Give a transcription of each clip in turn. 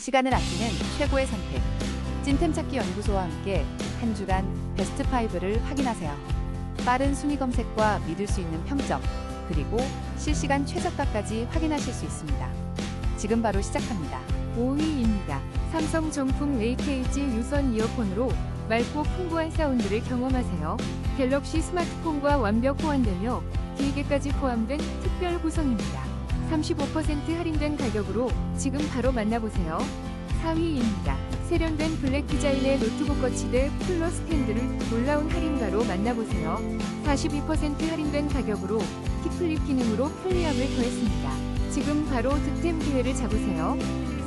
시간을 아끼는 최고의 선택. 찐템 찾기 연구소와 함께 한 주간 베스트 5를 확인하세요. 빠른 순위 검색과 믿을 수 있는 평점, 그리고 실시간 최저가까지 확인하실 수 있습니다. 지금 바로 시작합니다. 5위입니다. 삼성 정품 AKG 유선 이어폰으로 맑고 풍부한 사운드를 경험하세요. 갤럭시 스마트폰과 완벽 호환되며 기계까지 포함된 특별 구성입니다. 35% 할인된 가격으로 지금 바로 만나보세요. 4위입니다. 세련된 블랙 디자인의 노트북 거치대 쿨러 스탠드를 놀라운 할인가로 만나보세요. 42% 할인된 가격으로 킥플립 기능으로 편리함을 더했습니다. 지금 바로 득템 기회를 잡으세요.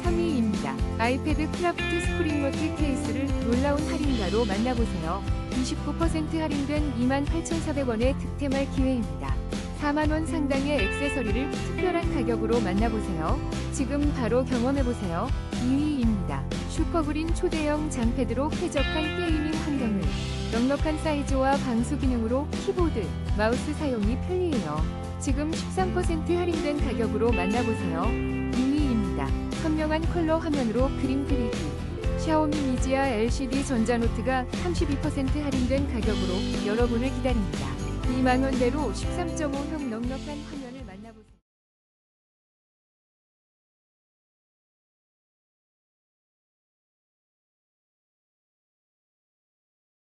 3위입니다. 아이패드 크라프트 스프링로트 케이스를 놀라운 할인가로 만나보세요. 29% 할인된 28,400원에 득템할 기회입니다. 4만원 상당의 액세서리를 특별한 가격으로 만나보세요. 지금 바로 경험해보세요. 2위입니다. 슈퍼그린 초대형 장패드로 쾌적한 게이밍 환경을 넉넉한 사이즈와 방수 기능으로 키보드, 마우스 사용이 편리해요. 지금 13% 할인된 가격으로 만나보세요. 2위입니다. 선명한 컬러 화면으로 그림 그리기. 샤오미 미지아 LCD 전자노트가 32% 할인된 가격으로 여러분을 기다립니다. 2만원대로 13.5형 넉넉한 화면